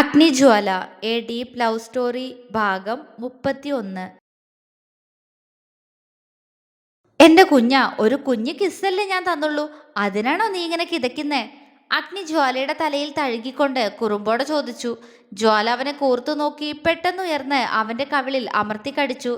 Agnijwala a deep love story ഭാഗം മുപ്പത്തി ഒന്ന് എന്റെ കുഞ്ഞ ഒരു കുഞ്ഞു കിസ്സല്ലേ ഞാൻ തന്നുള്ളൂ. അതിനാണോ നീ ഇങ്ങനെ കിതയ്ക്കുന്നേ? അഗ്നിജ്വാലയുടെ തലയിൽ തഴുകിക്കൊണ്ട് കുറുമ്പോടെ ചോദിച്ചു. ജ്വാല അവനെ കൂർത്തു നോക്കി പെട്ടെന്ന് ഉയർന്ന് അവന്റെ കവിളിൽ അമർത്തി കടിച്ചു.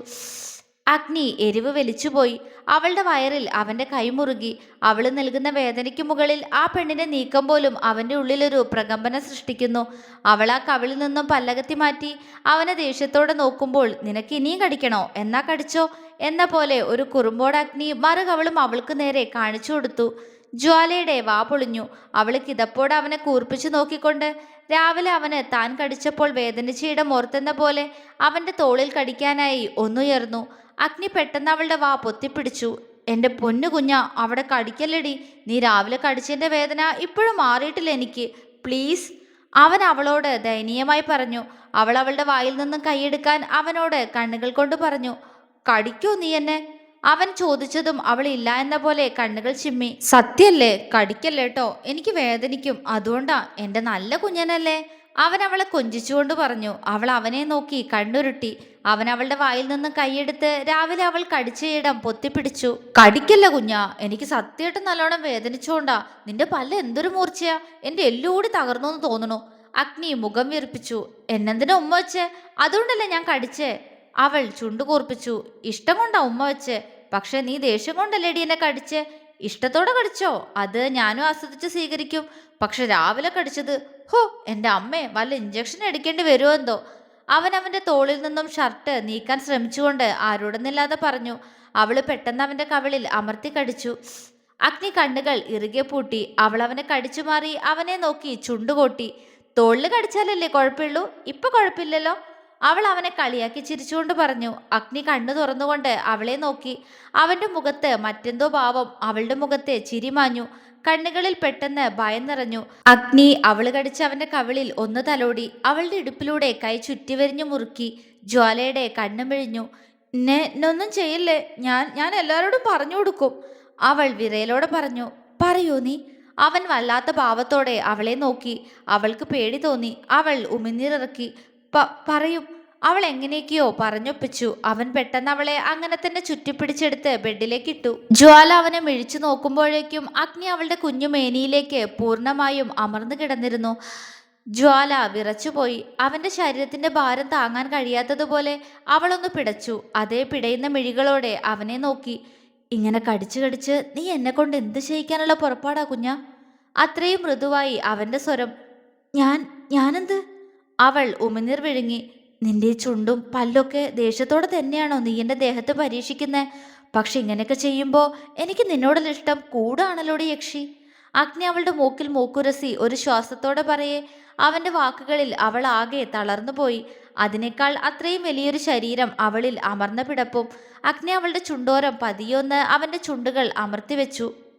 അഗ്നി എരിവ് വലിച്ചുപോയി. അവളുടെ വയറിൽ അവന്റെ കൈമുറുകി അവൾ നൽകുന്ന വേദനയ്ക്ക് മുകളിൽ ആ പെണ്ണിനെ നീക്കം പോലും അവന്റെ ഉള്ളിലൊരു പ്രകമ്പനം സൃഷ്ടിക്കുന്നു. അവൾ ആ കവിളിൽ നിന്നും പല്ലകത്തി മാറ്റി അവനെ ദേഷ്യത്തോടെ നോക്കുമ്പോൾ നിനക്ക് ഇനിയും കടിക്കണോ? എന്നാ കടിച്ചോ? എന്ന പോലെ ഒരു കുറുമ്പോട് അഗ്നി മറുകവളും അവൾക്ക് നേരെ കാണിച്ചു കൊടുത്തു. ജ്വാലയുടെ വാ പൊളിഞ്ഞു. അവൾ കിതപ്പോടെ അവനെ കൂർപ്പിച്ചു നോക്കിക്കൊണ്ട് രാവിലെ അവന് താൻ കടിച്ചപ്പോൾ വേദനിച്ചയിടം ഓർത്തെന്ന പോലെ അവന്റെ തോളിൽ കടിക്കാനായി ഒന്നുയർന്നു. അഗ്നി പെട്ടെന്ന് അവളുടെ വാ പൊത്തിപ്പിടിച്ചു. എന്റെ പൊന്നു കുഞ്ഞ അവിടെ കടിക്കല്ലടി. നീ രാവിലെ കടിച്ചതിന്റെ വേദന ഇപ്പോഴും മാറിയിട്ടില്ല എനിക്ക്. പ്ലീസ്. അവൻ അവളോട് ദയനീയമായി പറഞ്ഞു. അവൾ അവളുടെ വായിൽ നിന്നും കൈയെടുക്കാൻ അവനോട് കണ്ണുകൾ കൊണ്ട് പറഞ്ഞു. കടിക്കോ നീ എന്നെ? അവൻ ചോദിച്ചതും അവൾ ഇല്ല എന്ന പോലെ കണ്ണുകൾ ചിമ്മി. സത്യല്ലേ? കടിക്കല്ലേട്ടോ എനിക്ക് വേദനിക്കും. അതുകൊണ്ടാ എന്റെ നല്ല കുഞ്ഞനല്ലേ? അവൻ അവളെ കൊഞ്ചിച്ചുകൊണ്ട് പറഞ്ഞു. അവൾ അവനെ നോക്കി കണ്ണുരുട്ടി. അവൻ അവളുടെ വായിൽ നിന്ന് കൈയെടുത്ത് രാവിലെ അവൾ കടിച്ച ഇടം പൊത്തിപ്പിടിച്ചു. കടിക്കല്ല കുഞ്ഞാ. എനിക്ക് സത്യമായിട്ട് നല്ലോണം വേദനിച്ചോണ്ടാ. നിന്റെ പല്ല് എന്തൊരു മൂർച്ചയാ. എന്റെ എല്ലുകൂടി തകർന്നു എന്ന് തോന്നുന്നു. അഗ്നി മുഖം വീർപ്പിച്ചു. എന്നെന്തിനാ ഉമ്മ വെച്ചേ? അതുകൊണ്ടല്ലേ ഞാൻ കടിച്ചേ? അവൾ ചുണ്ടുകൂർപ്പിച്ചു ഇഷ്ടം കൊണ്ടാ ഉമ്മ വെച്ച്. പക്ഷെ നീ ദേഷ്യം കൊണ്ടല്ലേടി എന്നെ കടിച്ച്? ഇഷ്ടത്തോടെ കടിച്ചോ? അത് ഞാനും ആസ്വദിച്ച് സ്വീകരിക്കും. പക്ഷെ രാവിലെ കടിച്ചത് ഹോ എന്റെ അമ്മേ വല്ല ഇഞ്ചക്ഷൻ എടുക്കേണ്ടി വരുമോ എന്തോ? അവൻ അവന്റെ തോളിൽ നിന്നും ഷർട്ട് നീക്കാൻ ശ്രമിച്ചുകൊണ്ട് ആരോടൊന്നില്ലാതെ പറഞ്ഞു. അവൾ പെട്ടെന്ന് അവന്റെ കവിളിൽ അമർത്തി കടിച്ചു. അഗ്നി കണ്ണുകൾ ഇറുകെ പൂട്ടി. അവൾ അവനെ കടിച്ചു മാറി അവനെ നോക്കി ചുണ്ടുകൊട്ടി. തോളിൽ കടിച്ചാലല്ലേ കുഴപ്പമുള്ളൂ? ഇപ്പൊ കുഴപ്പമില്ലല്ലോ? അവൾ അവനെ കളിയാക്കി ചിരിച്ചുകൊണ്ട് പറഞ്ഞു അഗ്നി കണ്ണു തുറന്നുകൊണ്ട് അവളെ നോക്കി. അവന്റെ മുഖത്ത് മറ്റെന്തോ ഭാവം അവളുടെ മുഖത്തെ ചിരിമാഞ്ഞു. കണ്ണുകളിൽ പെട്ടെന്ന് ഭയം നിറഞ്ഞു. അഗ്നി അവൾ കടിച്ച് അവന്റെ കവിളിൽ ഒന്ന് തലോടി. അവളുടെ ഇടുപ്പിലൂടെ കൈ ചുറ്റിവരിഞ്ഞു മുറുക്കി. ജ്വാലയുടെ കണ്ണു മിഴിഞ്ഞു എന്നെ എന്നൊന്നും ചെയ്യില്ലേ? ഞാൻ ഞാൻ എല്ലാവരോടും പറഞ്ഞു കൊടുക്കും. അവൾ വിരയിലോടെ പറഞ്ഞു പറയൂ നീ. അവൻ വല്ലാത്ത ഭാവത്തോടെ അവളെ നോക്കി. അവൾക്ക് പേടി തോന്നി. അവൾ ഉമിനീറിറക്കി പറയും. അവൾ എങ്ങനെയൊക്കെയോ പറഞ്ഞൊപ്പിച്ചു. അവൻ പെട്ടെന്ന് അവളെ അങ്ങനെ തന്നെ ചുറ്റിപ്പിടിച്ചെടുത്ത് ബെഡിലേക്ക് ഇട്ടു. ജ്വാല അവനെ മിഴിച്ചു നോക്കുമ്പോഴേക്കും അഗ്നി അവളുടെ കുഞ്ഞു മേനിയിലേക്ക് പൂർണമായും അമർന്നു കിടന്നിരുന്നു. ജ്വാല വിറച്ചുപോയി. അവന്റെ ശരീരത്തിന്റെ ഭാരം താങ്ങാൻ കഴിയാത്തതുപോലെ അവളൊന്ന് പിടച്ചു. അതേ പിടയുന്ന മിഴികളോടെ അവനെ നോക്കി. ഇങ്ങനെ കടിച്ചു കടിച്ച് നീ എന്നെ കൊണ്ട് എന്ത് ചെയ്യിക്കാനുള്ള പുറപ്പാടാ കുഞ്ഞ? അത്രയും മൃദുവായി അവന്റെ സ്വരം. ഞാൻ ഞാനെന്ത്? അവൾ ഉമിനീർ വിഴുങ്ങി നിന്റെ ചുണ്ടും പല്ലൊക്കെ ദേഷ്യത്തോടെ തന്നെയാണോ നീ എന്റെ ദേഹത്ത് പരീക്ഷിക്കുന്നത് പക്ഷെ ഇങ്ങനെയൊക്കെ ചെയ്യുമ്പോൾ എനിക്ക് നിന്നോടുള്ള ഇഷ്ടം കൂടാണല്ലോ യക്ഷി. അഗ്നി അവളുടെ മൂക്കിൽ മൂക്കുരസി ഒരു ശ്വാസത്തോടെ പറയേ അവന്റെ വാക്കുകളിൽ അവൾ ആകെ തളർന്നുപോയി അതിനേക്കാൾ അത്രയും വലിയൊരു ശരീരം അവളിൽ അമർന്ന പിടപ്പും. അഗ്നി അവളുടെ ചുണ്ടോരം പതിയൊന്ന് അവന്റെ ചുണ്ടുകൾ അമർത്തി വെച്ചു. ഉം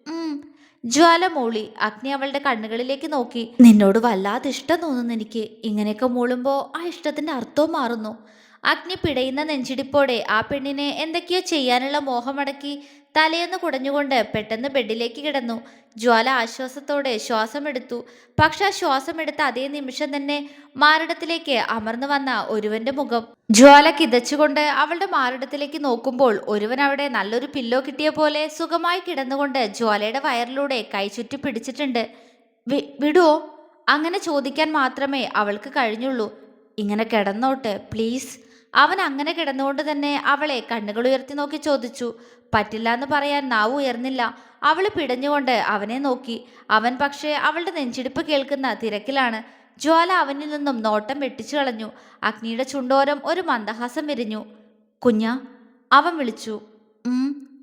ജ്വാല മൂളി അഗ്നി അവളുടെ കണ്ണുകളിലേക്ക് നോക്കി. നിന്നോട് വല്ലാതെ ഇഷ്ടം തോന്നുന്നു എനിക്ക്. ഇങ്ങനെയൊക്കെ മൂളുമ്പോൾ ആ ഇഷ്ടത്തിന്റെ അർത്ഥവും മാറുന്നു. അഗ്നി പിടയുന്ന നെഞ്ചിടിപ്പോടെ ആ പെണ്ണിനെ എന്തൊക്കെയോ ചെയ്യാനുള്ള മോഹമടക്കി തലയെന്ന് കുടഞ്ഞുകൊണ്ട് പെട്ടെന്ന് ബെഡിലേക്ക് കിടന്നു. ജ്വാല ആശ്വാസത്തോടെ ശ്വാസമെടുത്തു പക്ഷെ ആ ശ്വാസമെടുത്ത അതേ നിമിഷം തന്നെ മാറിടത്തിലേക്ക് അമർന്നു വന്ന ഒരുവന്റെ മുഖം. ജ്വാല കിതച്ചുകൊണ്ട് അവളുടെ മാറിടത്തിലേക്ക് നോക്കുമ്പോൾ ഒരുവൻ അവിടെ നല്ലൊരു പില്ലോ കിട്ടിയ പോലെ സുഖമായി കിടന്നുകൊണ്ട് ജ്വാലയുടെ വയറിലൂടെ കൈ ചുറ്റി പിടിച്ചിട്ടുണ്ട്. വിടുവോ അങ്ങനെ ചോദിക്കാൻ മാത്രമേ അവൾക്ക് കഴിഞ്ഞുള്ളൂ. ഇങ്ങനെ കിടന്നോട്ട് പ്ലീസ്. അവൻ അങ്ങനെ കിടന്നുകൊണ്ട് തന്നെ അവളെ കണ്ണുകൾ ഉയർത്തി നോക്കി ചോദിച്ചു പറ്റില്ല എന്ന് പറയാൻ നാവ് ഉയർന്നില്ല. അവൾ പിടഞ്ഞുകൊണ്ട് അവനെ നോക്കി. അവൻ പക്ഷേ അവളുടെ നെഞ്ചിടിപ്പ് കേൾക്കുന്ന തിരക്കിലാണ്. ജ്വാല അവനിൽ നിന്നും നോട്ടം വെട്ടിച്ചു കളഞ്ഞു. അഗ്നിയുടെ ചുണ്ടോരം ഒരു മന്ദഹാസം വിരിഞ്ഞു. കുഞ്ഞ അവൻ വിളിച്ചു.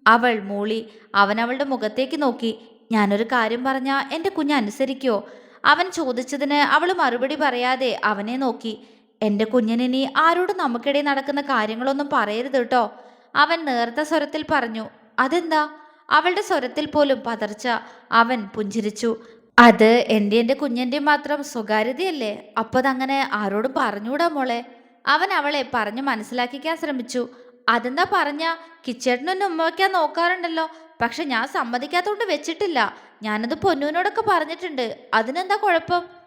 അവൾ മൂളി. അവൻ അവളുടെ മുഖത്തേക്ക് നോക്കി. ഞാനൊരു കാര്യം പറഞ്ഞാ എന്റെ കുഞ്ഞ് അനുസരിക്കോ? അവൻ ചോദിച്ചതിന് അവൾ മറുപടി പറയാതെ അവനെ നോക്കി. എന്റെ കുഞ്ഞിനി ആരോടും നമുക്കിടയിൽ നടക്കുന്ന കാര്യങ്ങളൊന്നും പറയരുത് കേട്ടോ. അവൻ നേർത്ത സ്വരത്തിൽ പറഞ്ഞു അതെന്താ? അവളുടെ സ്വരത്തിൽ പോലും പതർച്ച. അവൻ പുഞ്ചിരിച്ചു അത് എന്റെ എന്റെ കുഞ്ഞിന്റെ മാത്രം സ്വകാര്യതയല്ലേ? അപ്പോൾ അതങ്ങനെ ആരോടും പറഞ്ഞുകൂടാ മോളെ? അവൻ അവളെ പറഞ്ഞു മനസ്സിലാക്കിക്കാൻ ശ്രമിച്ചു അതെന്താ പറഞ്ഞ? കിച്ചേട്ടനൊന്നും ഉമ്മ വയ്ക്കാൻ നോക്കാറുണ്ടല്ലോ. പക്ഷെ ഞാൻ സമ്മതിക്കാത്തോണ്ട് വെച്ചിട്ടില്ല. ഞാനത് പൊന്നുവിനോടൊക്കെ പറഞ്ഞിട്ടുണ്ട്. അതിനെന്താ കുഴപ്പം?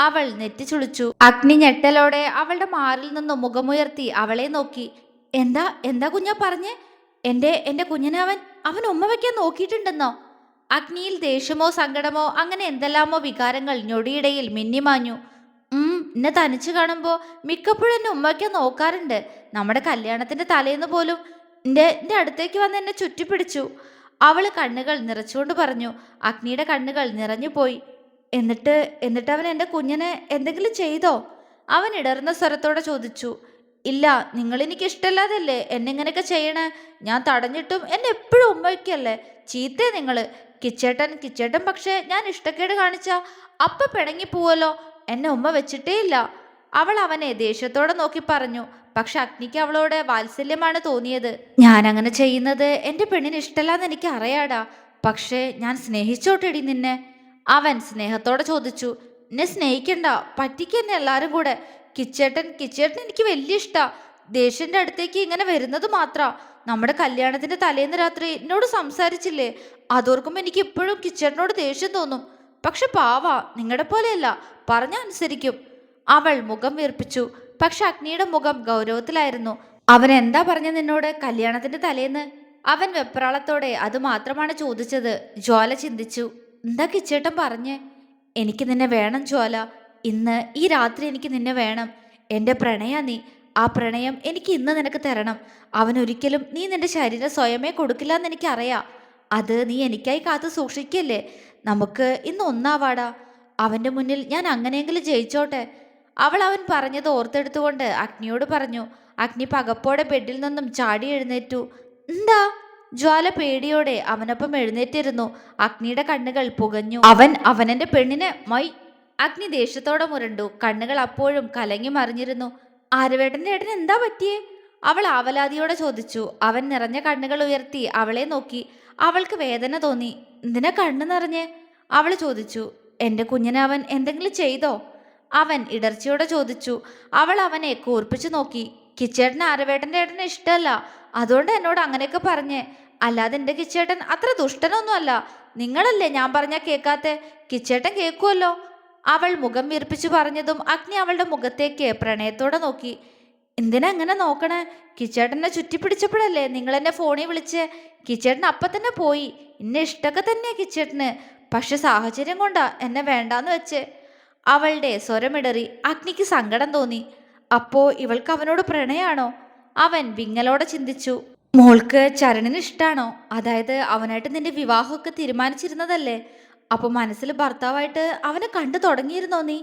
അവൾ നെറ്റി ചുളിച്ചു. അഗ്നി ഞെട്ടലോടെ അവളുടെ മാറിൽ നിന്നും മുഖമുയർത്തി അവളെ നോക്കി. എന്താ എന്താ കുഞ്ഞാ പറഞ്ഞേ? എന്റെ എന്റെ കുഞ്ഞനവൻ അവൻ ഉമ്മ വയ്ക്കാൻ നോക്കിയിട്ടുണ്ടെന്നോ? അഗ്നിയിൽ ദേഷ്യമോ സങ്കടമോ അങ്ങനെ എന്തെല്ലാമോ വികാരങ്ങൾ ഞൊടിയിടയിൽ മിന്നിമാഞ്ഞു. ഉം എന്നെ തനിച്ച് കാണുമ്പോൾ മിക്കപ്പോഴും എന്നെ ഉമ്മയ്ക്കാൻ നോക്കാറുണ്ട്. നമ്മുടെ കല്യാണത്തിന്റെ തലേന്ന് പോലും എന്റെ എന്റെ അടുത്തേക്ക് വന്ന് എന്നെ ചുറ്റിപ്പിടിച്ചു. അവൾ കണ്ണുകൾ നിറച്ചുകൊണ്ട് പറഞ്ഞു. അഗ്നിയുടെ കണ്ണുകൾ നിറഞ്ഞു പോയി എന്നിട്ട് എന്നിട്ട് അവൻ എന്റെ കുഞ്ഞിനെ എന്തെങ്കിലും ചെയ്തോ? അവൻ ഇടർന്ന സ്വരത്തോടെ ചോദിച്ചു ഇല്ല നിങ്ങൾ എനിക്ക് ഇഷ്ടമല്ലാതല്ലേ എന്നെ ഇങ്ങനെയൊക്കെ ചെയ്യണേ? ഞാൻ തടഞ്ഞിട്ടും എന്നെ എപ്പോഴും ഉമ്മയ്ക്കല്ലേ? ചീത്തേ നിങ്ങൾ കിച്ചേട്ടൻ കിച്ചേട്ടൻ പക്ഷേ ഞാൻ ഇഷ്ടക്കേട് കാണിച്ച. അപ്പ പിണങ്ങി പോവല്ലോ. എന്നെ ഉമ്മ വെച്ചിട്ടേ ഇല്ല അവൾ അവനെ ദേഷ്യത്തോടെ നോക്കി പറഞ്ഞു പക്ഷെ അഗ്നിക്ക് അവളോട് വാത്സല്യമാണ് തോന്നിയത്. ഞാൻ അങ്ങനെ ചെയ്യുന്നത് എന്റെ പെണ്ണിന് ഇഷ്ടമല്ലാന്ന് എനിക്ക് അറിയാടാ പക്ഷേ ഞാൻ സ്നേഹിച്ചോട്ടെടി നിന്നെ. അവൻ സ്നേഹത്തോടെ ചോദിച്ചു എന്നെ സ്നേഹിക്കണ്ട പറ്റിക്കെന്നെ എല്ലാവരും കൂടെ. കിച്ചേട്ടൻ കിച്ചേട്ടൻ എനിക്ക് വലിയ ഇഷ്ടമാണ് ദേഷ്യന്റെ അടുത്തേക്ക് ഇങ്ങനെ വരുന്നത് മാത്ര. നമ്മുടെ കല്യാണത്തിന്റെ തലേന്ന് രാത്രി എന്നോട് സംസാരിച്ചില്ലേ? അതോർക്കുമ്പോൾ എനിക്ക് ഇപ്പോഴും കിച്ചേട്ടനോട് ദേഷ്യം തോന്നും. പക്ഷെ പാവ നിങ്ങളുടെ പോലെയല്ല. പറഞ്ഞ അനുസരിക്കും. അവൾ മുഖം വീർപ്പിച്ചു. പക്ഷെ അഗ്നിയുടെ മുഖം ഗൗരവത്തിലായിരുന്നു. അവൻ എന്താ പറഞ്ഞ നിന്നോട് കല്യാണത്തിന്റെ തലേന്ന്? അവൻ വെപ്രാളത്തോടെ അത് മാത്രമാണ് ചോദിച്ചത്. ജ്വാല ചിന്തിച്ചു. എന്താ കിച്ചേട്ടൻ പറഞ്ഞേ? എനിക്ക് നിന്നെ വേണം ജ്വാല. ഇന്ന് ഈ രാത്രി എനിക്ക് നിന്നെ വേണം. എന്റെ പ്രണയ നീ. ആ പ്രണയം എനിക്ക് ഇന്ന് നിനക്ക് തരണം. അവൻ ഒരിക്കലും നീ നിന്റെ ശരീരം സ്വയമേ കൊടുക്കില്ല എന്ന് എനിക്കറിയാം. അത് നീ എനിക്കായി കാത്തു സൂക്ഷിക്കല്ലേ? നമുക്ക് ഇന്ന് ഒന്നാവാടാ. അവന്റെ മുന്നിൽ ഞാൻ അങ്ങനെയെങ്കിലും ജയിച്ചോട്ടെ. അവൾ അവൻ പറഞ്ഞത് ഓർത്തെടുത്തുകൊണ്ട് അഗ്നിയോട് പറഞ്ഞു. അഗ്നി പകപ്പോടെ ബെഡിൽ നിന്നും ചാടി എഴുന്നേറ്റു. എന്താ? ജ്വാല പേടിയോടെ അവനൊപ്പം എഴുന്നേറ്റിരുന്നു. അഗ്നിയുടെ കണ്ണുകൾ പുകഞ്ഞു. അവൻ അവനെന്റെ പെണ്ണിനെ മൈ അഗ്നി ദേഷ്യത്തോടെ മുരണ്ടു. കണ്ണുകൾ അപ്പോഴും കലങ്ങി മറിഞ്ഞിരുന്നു. ആരവേട്ടന്റെ ഏട്ടൻ എന്താ പറ്റിയേ? അവൾ ആവലാതിയോടെ ചോദിച്ചു. അവൻ നിറഞ്ഞ കണ്ണുകൾ ഉയർത്തി അവളെ നോക്കി. അവൾക്ക് വേദന തോന്നി. എന്തിനാ കണ്ണു നിറഞ്ഞേ? അവൾ ചോദിച്ചു. എന്റെ കുഞ്ഞിനെ അവൻ എന്തെങ്കിലും ചെയ്തോ? അവൻ ഇടർച്ചയോടെ ചോദിച്ചു. അവൾ അവനെ കൂർപ്പിച്ചു നോക്കി. കിച്ചേട്ടന് ആരവേട്ടന്റെ ഏട്ടനെ ഇഷ്ടമല്ല. അതുകൊണ്ട് എന്നോട് അങ്ങനെയൊക്കെ പറഞ്ഞേ. അല്ലാതെ എന്റെ കിച്ചേട്ടൻ അത്ര ദുഷ്ടനൊന്നുമല്ല. നിങ്ങളല്ലേ ഞാൻ പറഞ്ഞാൽ കേൾക്കാത്തെ കിച്ചേട്ടൻ കേൾക്കുമല്ലോ അവൾ മുഖം വീർപ്പിച്ചു പറഞ്ഞതും അഗ്നി അവളുടെ മുഖത്തേക്ക് പ്രണയത്തോടെ നോക്കി. എന്തിനാ അങ്ങനെ നോക്കണേ? കിച്ചേട്ടനെ ചുറ്റിപ്പിടിച്ചപ്പോഴല്ലേ നിങ്ങൾ എന്നെ ഫോണിൽ വിളിച്ച്? കിച്ചേട്ടൻ അപ്പം തന്നെ പോയി. എന്നെ ഇഷ്ടമൊക്കെ തന്നെയാ കിച്ചേട്ടന്. പക്ഷെ സാഹചര്യം കൊണ്ടാ എന്നെ വേണ്ടാന്ന് വെച്ച്. അവളുടെ സ്വരമിടറി അഗ്നിക്ക് സങ്കടം തോന്നി. അപ്പോ ഇവൾക്ക് അവനോട് പ്രണയാണോ? അവൻ വിങ്ങലോടെ ചിന്തിച്ചു. മോൾക്ക് ചരണിന് ഇഷ്ടാണോ? അതായത് അവനായിട്ട് നിന്റെ വിവാഹമൊക്കെ തീരുമാനിച്ചിരുന്നതല്ലേ? അപ്പൊ മനസ്സിൽ ഭർത്താവായിട്ട് അവനെ കണ്ടു തുടങ്ങിയിരുന്നോ നീ?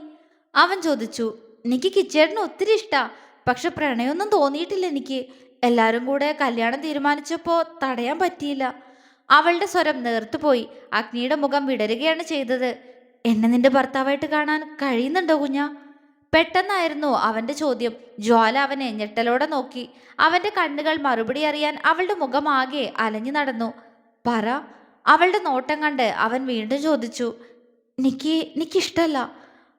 അവൻ ചോദിച്ചു എനിക്ക് കിച്ചേട്ടന് ഒത്തിരി ഇഷ്ടാ പക്ഷെ പ്രണയമൊന്നും തോന്നിയിട്ടില്ല എനിക്ക്. എല്ലാരും കൂടെ കല്യാണം തീരുമാനിച്ചപ്പോ തടയാൻ പറ്റിയില്ല. അവളുടെ സ്വരം നേർത്തുപോയി. അഗ്നിയുടെ മുഖം വിടരുകയാണ് ചെയ്തത്. എന്നെ നിന്റെ ഭർത്താവായിട്ട് കാണാൻ കഴിയുന്നുണ്ടോ കുഞ്ഞാ? പെട്ടെന്നായിരുന്നു അവന്റെ ചോദ്യം. ജ്വാല അവനെ ഞെട്ടലോടെ നോക്കി. അവന്റെ കണ്ണുകൾ മറുപടി അറിയാൻ അവളുടെ മുഖമാകെ അലഞ്ഞു നടന്നു. പറ അവളുടെ നോട്ടം കണ്ട് അവൻ വീണ്ടും ചോദിച്ചു. നിക്ക് നിക്കിഷ്ടല്ല.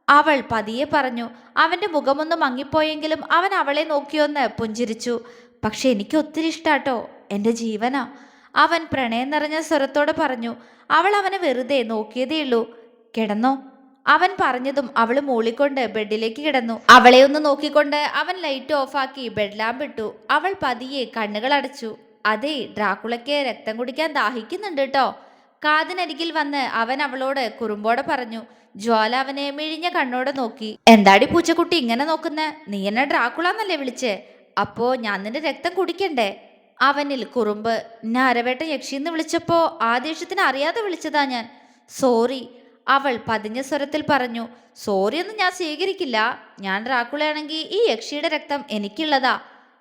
അവൾ പതിയെ പറഞ്ഞു അവന്റെ മുഖമൊന്ന് മങ്ങിപ്പോയെങ്കിലും അവൻ അവളെ നോക്കിയൊന്ന് പുഞ്ചിരിച്ചു. പക്ഷെ എനിക്ക് ഒത്തിരി ഇഷ്ടാട്ടോ എന്റെ ജീവനാ. അവൻ പ്രണയം നിറഞ്ഞ സ്വരത്തോടെ പറഞ്ഞു അവൾ അവനെ വെറുതെ നോക്കിയതേയുള്ളൂ. കിടന്നോ. അവൻ പറഞ്ഞതും അവൾ മൂളിക്കൊണ്ട് ബെഡിലേക്ക് കിടന്നു. അവളെ ഒന്ന് നോക്കിക്കൊണ്ട് അവൻ ലൈറ്റ് ഓഫാക്കി ബെഡ് ലാമ്പ് ഇട്ടു. അവൾ പതിയെ കണ്ണുകൾ അടച്ചു. അതെ ഡ്രാക്കുളയ്ക്ക് രക്തം കുടിക്കാൻ ദാഹിക്കുന്നുണ്ട് കേട്ടോ കാതിനരികിൽ വന്ന് അവൻ അവളോട് കുറുമ്പോടെ പറഞ്ഞു. ജ്വാല അവനെ മിഴിഞ്ഞ കണ്ണോടെ നോക്കി. എന്താടി പൂച്ചക്കുട്ടി ഇങ്ങനെ നോക്കുന്ന? നീ എന്നെ ഡ്രാക്കുളന്നല്ലേ വിളിച്ചേ? അപ്പോ ഞാൻ നിന്റെ രക്തം കുടിക്കണ്ടേ? അവനിൽ കുറുമ്പ് എന്നെ അരവേട്ട യക്ഷിന്ന് വിളിച്ചപ്പോ ആ ദേഷ്യത്തിന് അറിയാതെ വിളിച്ചതാ ഞാൻ. സോറി അവൾ പതിഞ്ഞ സ്വരത്തിൽ പറഞ്ഞു സോറിയൊന്നും ഞാൻ സ്വീകരിക്കില്ല. ഞാൻ ഡ്രാക്കുളയാണെങ്കിൽ ഈ യക്ഷിയുടെ രക്തം എനിക്കുള്ളതാ.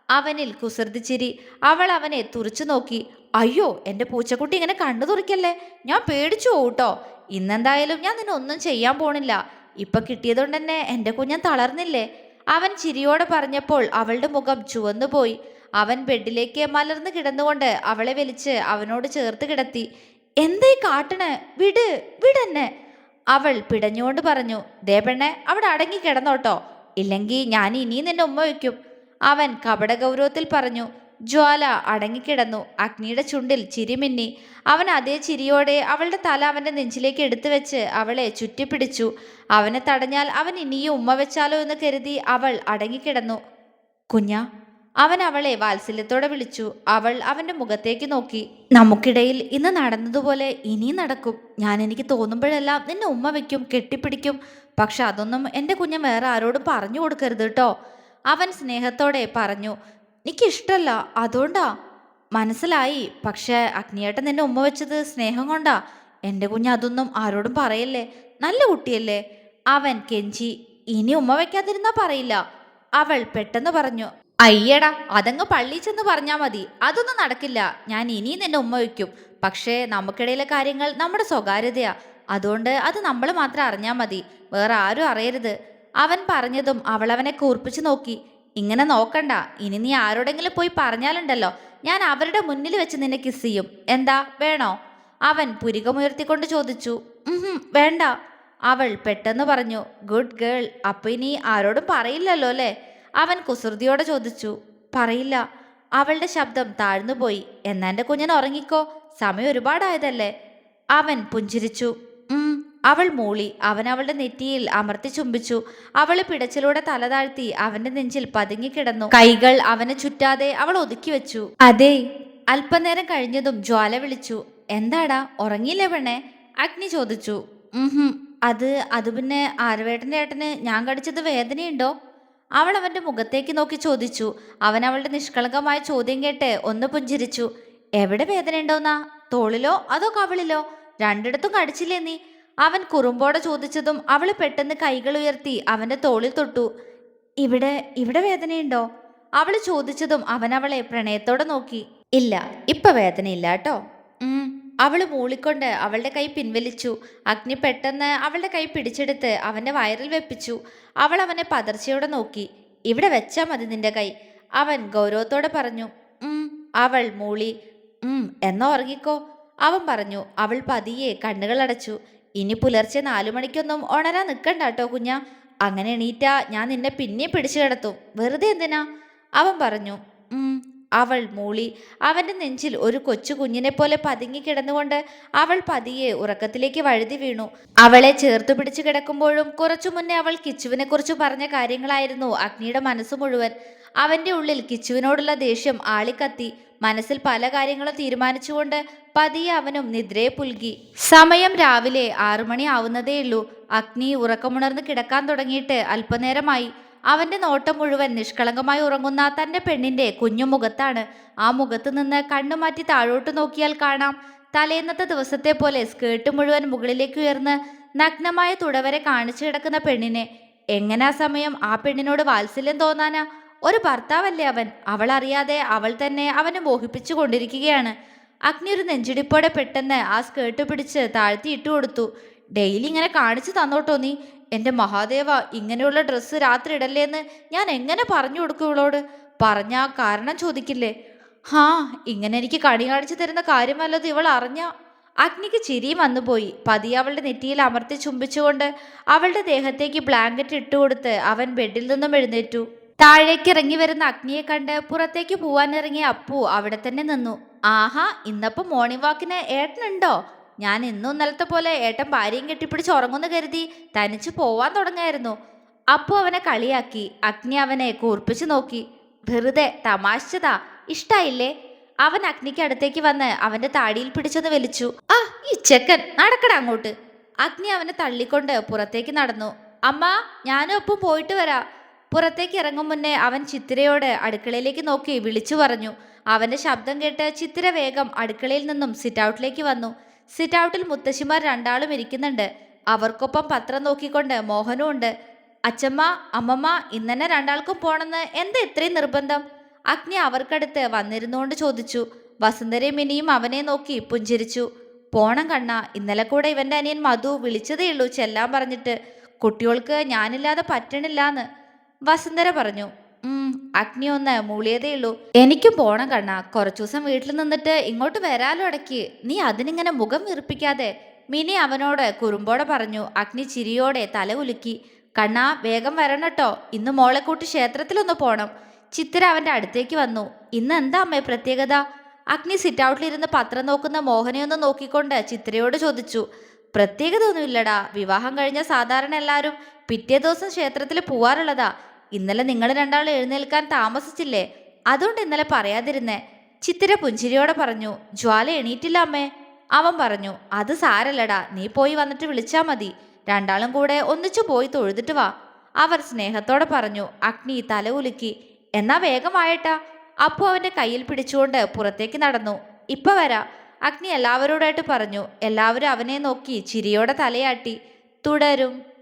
അവനിൽ കുസൃതിച്ചിരി അവൾ അവനെ തുറച്ചു നോക്കി. അയ്യോ എന്റെ പൂച്ചക്കുട്ടി ഇങ്ങനെ കണ്ണു തുറക്കല്ലേ? ഞാൻ പേടിച്ചു പോകൂട്ടോ ഇന്നെന്തായാലും ഞാൻ നിന്നെ ഒന്നും ചെയ്യാൻ പോണില്ല. ഇപ്പം കിട്ടിയതുകൊണ്ട് തന്നെ എന്റെ കുഞ്ഞൻ തളർന്നില്ലേ? അവൻ ചിരിയോടെ പറഞ്ഞപ്പോൾ അവളുടെ മുഖം ചുവന്നുപോയി അവൻ ബെഡിലേക്ക് മലർന്നു കിടന്നുകൊണ്ട് അവളെ വലിച്ച് അവനോട് ചേർത്ത് കിടത്തി. എന്തേ കാട്ടണേ? വിട് വിടെന്നെ. അവൾ പിടഞ്ഞുകൊണ്ട് പറഞ്ഞു ദേ അവിടെ അടങ്ങി കിടന്നോട്ടോ. ഇല്ലെങ്കിൽ ഞാൻ ഇനിയും നിന്നെ ഉമ്മ വയ്ക്കും. അവൻ കപട ഗൗരവത്തിൽ പറഞ്ഞു ജ്വാല അടങ്ങിക്കിടന്നു അഗ്നിയുടെ ചുണ്ടിൽ ചിരിമിന്നി അവൻ അതേ ചിരിയോടെ അവളുടെ തല അവന്റെ നെഞ്ചിലേക്ക് എടുത്തു വെച്ച് അവളെ ചുറ്റിപ്പിടിച്ചു. അവനെ തടഞ്ഞാൽ അവൻ ഇനിയും ഉമ്മ വെച്ചാലോ എന്ന് കരുതി അവൾ അടങ്ങിക്കിടന്നു കുഞ്ഞ അവൻ അവളെ വാത്സല്യത്തോടെ വിളിച്ചു. അവൾ അവന്റെ മുഖത്തേക്ക് നോക്കി. നമുക്കിടയിൽ ഇന്ന് നടന്നതുപോലെ ഇനിയും നടക്കും. ഞാൻ എനിക്ക് തോന്നുമ്പോഴെല്ലാം നിന്നെ ഉമ്മ വെക്കും കെട്ടിപ്പിടിക്കും. പക്ഷെ അതൊന്നും എന്റെ കുഞ്ഞ് വേറെ ആരോടും പറഞ്ഞു കൊടുക്കരുത് കേട്ടോ അവൻ സ്നേഹത്തോടെ പറഞ്ഞു. എനിക്കിഷ്ടല്ല. അതുകൊണ്ടാ? മനസ്സിലായി. പക്ഷേ അഗ്നിയേട്ടൻ നിന്നെ ഉമ്മ വെച്ചത് സ്നേഹം കൊണ്ടാ. എന്റെ കുഞ്ഞ് അതൊന്നും ആരോടും പറയല്ലേ? നല്ല കുട്ടിയല്ലേ? അവൻ കെഞ്ചി ഇനി ഉമ്മ വയ്ക്കാതിരുന്നാ പറയില്ല. അവൾ പെട്ടെന്ന് പറഞ്ഞു. അയ്യടാ അതങ്ങ് പള്ളി ചെന്ന് പറഞ്ഞാ മതി. അതൊന്നും നടക്കില്ല. ഞാൻ ഇനി നിന്നെ ഉമ്മ വയ്ക്കും. പക്ഷേ നമുക്കിടയിലെ കാര്യങ്ങൾ നമ്മുടെ സ്വകാര്യതയാ. അതുകൊണ്ട് അത് നമ്മൾ മാത്രം അറിഞ്ഞാൽ മതി. വേറെ ആരും അറിയരുത്. അവൻ പറഞ്ഞതും അവൾ അവനെ കൂർപ്പിച്ചു നോക്കി. ഇങ്ങനെ നോക്കണ്ട. ഇനി നീ ആരോടെങ്കിലും പോയി പറഞ്ഞാലുണ്ടല്ലോ. ഞാൻ അവരുടെ മുന്നിൽ വെച്ച് നിന്നെ കിസ് ചെയ്യും. എന്താ? വേണോ? അവൻ പുരികമുയർത്തിക്കൊണ്ട് ചോദിച്ചു. വേണ്ട. അവൾ പെട്ടെന്ന് പറഞ്ഞു ഗുഡ് ഗേൾ അപ്പൊ ഇനി ആരോടും പറയില്ലല്ലോ അല്ലേ? അവൻ കുസൃതിയോടെ ചോദിച്ചു പറയില്ല അവളുടെ ശബ്ദം താഴ്ന്നുപോയി. എന്നാ എന്റെ കുഞ്ഞൻ ഉറങ്ങിക്കോ? സമയം ഒരുപാടായതല്ലേ. അവൻ പുഞ്ചിരിച്ചു. അവൾ മൂളി. അവൻ അവളുടെ നെറ്റിയിൽ അമർത്തി ചുംബിച്ചു. അവൾ പിടച്ചിലൂടെ തല താഴ്ത്തി അവന്റെ നെഞ്ചിൽ പതുങ്ങിക്കിടന്നു കൈകൾ അവനെ ചുറ്റാതെ അവൾ ഒതുക്കി വെച്ചു. അതെ. അല്പനേരം കഴിഞ്ഞതും ജ്വാല വിളിച്ചു എന്താടാ ഉറങ്ങിയില്ലേ പെണ്ണെ? അഗ്നി ചോദിച്ചു അത് അത് പിന്നെ ആരവേട്ടന്റെ ഏട്ടന് ഞാൻ കടിച്ചത് വേദനയുണ്ടോ? അവൾ അവന്റെ മുഖത്തേക്ക് നോക്കി ചോദിച്ചു. അവൻ അവളുടെ നിഷ്കളങ്കമായ ചോദ്യം കേട്ട് ഒന്ന് പുഞ്ചിരിച്ചു. എവിടെ വേദന വേദനയുണ്ടോന്നാ? തോളിലോ അതോ കവിളിലോ? രണ്ടിടത്തും കടിച്ചില്ലേ നീ? അവൻ കുറുമ്പോടെ ചോദിച്ചതും അവൾ പെട്ടെന്ന് കൈകൾ ഉയർത്തി അവന്റെ തോളിൽ തൊട്ടു. ഇവിടെ ഇവിടെ വേദനയുണ്ടോ? അവൾ ചോദിച്ചതും അവൻ അവളെ പ്രണയത്തോടെ നോക്കി. ഇല്ല ഇപ്പൊ വേദനയില്ല കേട്ടോ. അവൾ മൂളിക്കൊണ്ട് അവളുടെ കൈ പിൻവലിച്ചു. അഗ്നി പെട്ടെന്ന് അവളുടെ കൈ പിടിച്ചെടുത്ത് അവന്റെ വയറിൽ വെപ്പിച്ചു. അവൾ അവനെ പതർച്ചയോടെ നോക്കി. ഇവിടെ വെച്ചാ മതി നിന്റെ കൈ. അവൻ ഗൗരവത്തോടെ പറഞ്ഞു. അവൾ മൂളി. എന്നാ ഉറങ്ങിക്കോ. അവൻ പറഞ്ഞു. അവൾ പതിയെ കണ്ണുകൾ അടച്ചു. ഇനി പുലർച്ചെ നാലു മണിക്കൊന്നും ഉണരാൻ നിൽക്കണ്ട കേട്ടോ കുഞ്ഞ. അങ്ങനെ എണീറ്റാ ഞാൻ നിന്നെ പിന്നെ പിടിച്ചു കിടത്തും. വെറുതെ എന്തിനാ? അവൻ പറഞ്ഞു. അവൾ മൂളി അവന്റെ നെഞ്ചിൽ ഒരു കൊച്ചു കുഞ്ഞിനെ പോലെ പതുങ്ങി കിടന്നുകൊണ്ട് അവൾ പതിയെ ഉറക്കത്തിലേക്ക് വഴുതി വീണു. അവളെ ചേർത്തു പിടിച്ചു കിടക്കുമ്പോഴും കുറച്ചു മുന്നേ അവൾ കിച്ചുവിനെ കുറിച്ച് പറഞ്ഞ കാര്യങ്ങളായിരുന്നു അഗ്നിയുടെ മനസ്സ് മുഴുവൻ. അവന്റെ ഉള്ളിൽ കിച്ചുവിനോടുള്ള ദേഷ്യം ആളിക്കത്തി. മനസ്സിൽ പല കാര്യങ്ങളും തീരുമാനിച്ചുകൊണ്ട് പതിയെ അവനും നിദ്രയെ പുൽകി. സമയം രാവിലെ ആറുമണി ആവുന്നതേയുള്ളൂ. അഗ്നി ഉറക്കമുണർന്ന് കിടക്കാൻ തുടങ്ങിയിട്ട് അല്പനേരമായി. അവന്റെ നോട്ടം മുഴുവൻ നിഷ്കളങ്കമായി ഉറങ്ങുന്ന തന്റെ പെണ്ണിന്റെ കുഞ്ഞു മുഖത്താണ് ആ മുഖത്ത് നിന്ന് കണ്ണുമാറ്റി താഴോട്ട് നോക്കിയാൽ കാണാം. തലേന്നത്തെ ദിവസത്തെ പോലെ സ്കേർട്ട് മുഴുവൻ മുകളിലേക്ക് ഉയർന്ന് നഗ്നമായ തുടവരെ കാണിച്ചു കിടക്കുന്ന പെണ്ണിനെ. എങ്ങനാ സമയം? ആ പെണ്ണിനോട് വാത്സല്യം തോന്നാനാ? ഒരു ഭർത്താവല്ലേ അവൻ? അവൾ അറിയാതെ അവൾ തന്നെ അവനെ മോഹിപ്പിച്ചു കൊണ്ടിരിക്കുകയാണ്. അഗ്നി ഒരു നെഞ്ചിടിപ്പോടെ പെട്ടെന്ന് ആ സ്കേർട്ട് പിടിച്ച് താഴ്ത്തി ഇട്ടു കൊടുത്തു. ഡെയിലി ഇങ്ങനെ കാണിച്ചു തന്നോട്ടോ നീ? എന്റെ മഹാദേവ ഇങ്ങനെയുള്ള ഡ്രസ്സ് രാത്രി ഇടല്ലേന്ന് ഞാൻ എങ്ങനെ പറഞ്ഞു കൊടുക്കും ഇവളോട്? പറഞ്ഞാ കാരണം ചോദിക്കില്ലേ? ഹാ ഇങ്ങനെ എനിക്ക് കണി കാണിച്ചു തരുന്ന കാര്യം വല്ലതും ഇവൾ അറിഞ്ഞ? അഗ്നിക്ക് ചിരിയും വന്നുപോയി പതിയെ അവളുടെ നെറ്റിയിൽ അമർത്തി ചുംബിച്ചുകൊണ്ട് അവളുടെ ദേഹത്തേക്ക് ബ്ലാങ്കറ്റ് ഇട്ടുകൊടുത്ത് അവൻ ബെഡിൽ നിന്നും എഴുന്നേറ്റു. താഴേക്ക് ഇറങ്ങി വരുന്ന അഗ്നിയെ കണ്ട് പുറത്തേക്ക് പോവാനിറങ്ങിയ അപ്പു അവിടെ തന്നെ നിന്നു. ആഹാ ഇന്നപ്പം മോർണിംഗ് വാക്കിന് ഏട്ടനുണ്ടോ? ഞാൻ ഇന്നും ഇന്നലത്തെ പോലെ ഏട്ടൻ ഭാര്യയും കെട്ടിപ്പിടിച്ച് ഉറങ്ങുന്നു കരുതി തനിച്ച് പോവാൻ തുടങ്ങായിരുന്നു. അപ്പു അവനെ കളിയാക്കി അഗ്നി അവനെ കൂർപ്പിച്ചു നോക്കി. വെറുതെ തമാശിച്ചതാ ഇഷ്ടായില്ലേ? അവൻ അഗ്നിക്ക് അടുത്തേക്ക് വന്ന് അവന്റെ താടിയിൽ പിടിച്ചത് വലിച്ചു. ആ ഈ ചെക്കൻ നടക്കട അങ്ങോട്ട്. അഗ്നി അവനെ തള്ളിക്കൊണ്ട് പുറത്തേക്ക് നടന്നു. അമ്മ ഞാനും ഒപ്പം പോയിട്ട് വരാ. പുറത്തേക്ക് ഇറങ്ങും മുന്നേ അവൻ ചിത്തിരയോട് അടുക്കളയിലേക്ക് നോക്കി വിളിച്ചു പറഞ്ഞു. അവന്റെ ശബ്ദം കേട്ട് ചിത്തിര വേഗം അടുക്കളയിൽ നിന്നും സിറ്റ് ഔട്ടിലേക്ക് വന്നു. സിറ്റ് ഔട്ടിൽ മുത്തശ്ശിമാർ രണ്ടാളും ഇരിക്കുന്നുണ്ട്. അവർക്കൊപ്പം പത്രം നോക്കിക്കൊണ്ട് മോഹനും ഉണ്ട്. അച്ഛമ്മ അമ്മമ്മ ഇന്നെ രണ്ടാൾക്കും പോണെന്ന് എന്താ ഇത്രയും നിർബന്ധം? അഗ്നി അവർക്കടുത്ത് വന്നിരുന്നുകൊണ്ട് ചോദിച്ചു. വസുന്ധരയും മിനിയും അവനെ നോക്കി പുഞ്ചിരിച്ചു. പോണം കണ്ണ ഇന്നലെ കൂടെ ഇവന്റെ അനിയൻ മധു വിളിച്ചതേ ഉള്ളൂ ചെല്ലാൻ പറഞ്ഞിട്ട്. കുട്ടികൾക്ക് ഞാനില്ലാതെ പറ്റണില്ലാന്ന് വസുന്ധര പറഞ്ഞു. അഗ്നി ഒന്ന് മൂളിയതേ ഉള്ളൂ. എനിക്കും പോണം കണ്ണ. കുറച്ചു ദിവസം വീട്ടിൽ നിന്നിട്ട് ഇങ്ങോട്ട് വരാലോ ഇടയ്ക്ക്. നീ അതിനിങ്ങനെ മുഖം വീർപ്പിക്കാതെ. മിനി അവനോട് കുറുമ്പോടെ പറഞ്ഞു. അഗ്നി ചിരിയോടെ തല ഉലുക്കി. കണ്ണാ വേഗം വരണട്ടോ ഇന്ന് മോളെ കൂട്ടി ക്ഷേത്രത്തിലൊന്ന് പോണം. ചിത്ര അവന്റെ അടുത്തേക്ക് വന്നു. ഇന്ന് എന്താ അമ്മേ പ്രത്യേകത? അഗ്നി സിറ്റ് ഔട്ടിലിരുന്ന് പത്രം നോക്കുന്ന മോഹനെ ഒന്ന് നോക്കിക്കൊണ്ട് ചിത്രയോട് ചോദിച്ചു. പ്രത്യേകത ഒന്നുമില്ലടാ വിവാഹം കഴിഞ്ഞ സാധാരണ എല്ലാവരും പിറ്റേ ദിവസം ക്ഷേത്രത്തിൽ പോവാറുള്ളതാ. ഇന്നലെ നിങ്ങൾ രണ്ടാളും എഴുന്നേൽക്കാൻ താമസിച്ചില്ലേ? അതുകൊണ്ട് ഇന്നലെ പറയാതിരുന്നേ. ചിത്തിര പുഞ്ചിരിയോടെ പറഞ്ഞു ജ്വാല എണീറ്റില്ല അമ്മേ. അവൻ പറഞ്ഞു അത് സാരല്ലടാ നീ പോയി വന്നിട്ട് വിളിച്ചാ മതി. രണ്ടാളും കൂടെ ഒന്നിച്ചു പോയി തൊഴുതിട്ട് വാ. അവർ സ്നേഹത്തോടെ പറഞ്ഞു അഗ്നി തല ഉലുക്കി. എന്നാ വേഗമായേട്ടാ അപ്പു അവന്റെ കയ്യിൽ പിടിച്ചുകൊണ്ട് പുറത്തേക്ക് നടന്നു. ഇപ്പൊ വരാ. അഗ്നി എല്ലാവരോടായിട്ട് പറഞ്ഞു എല്ലാവരും അവനെ നോക്കി ചിരിയോടെ തലയാട്ടി. തുടരും.